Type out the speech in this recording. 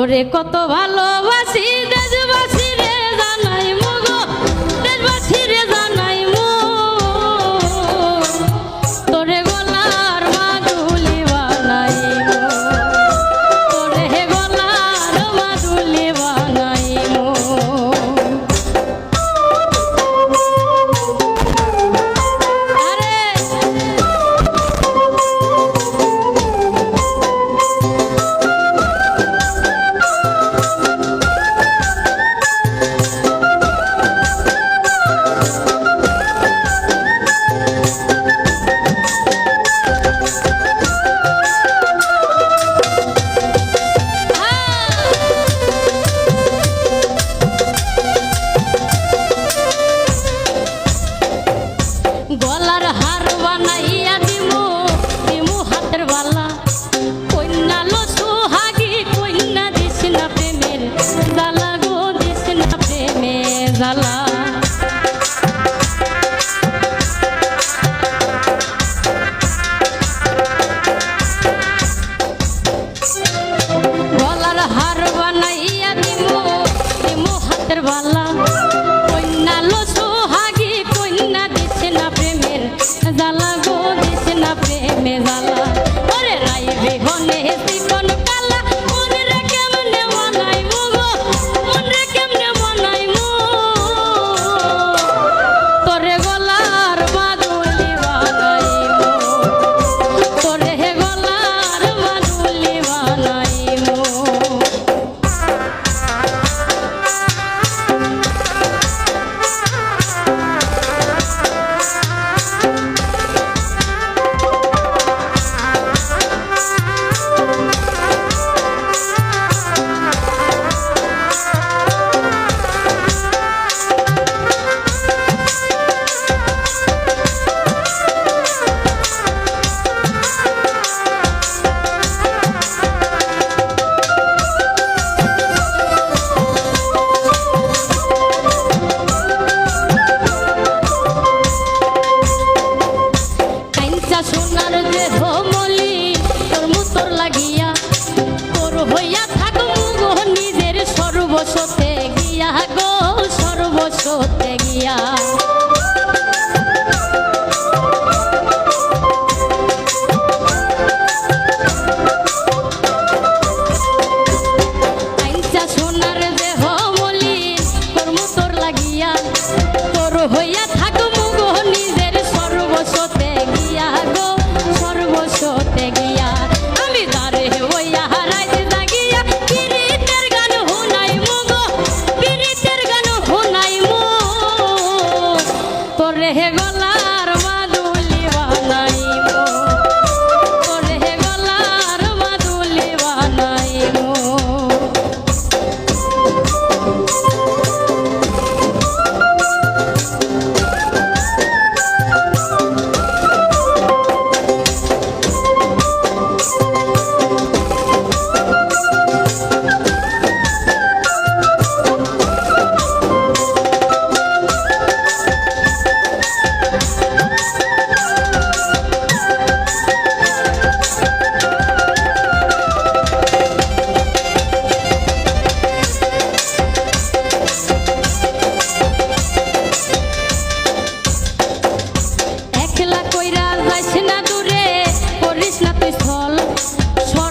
তোরে কত ভালোবাসি দেশবাসী রে জানাই সোনার দেহ মলি, তোর মুতর লাগিয়া তোর হইয়া থাকব নিজের সর্বস্বতে গিয়া গো, সর্বস্বতে গিয়া। তোরে হে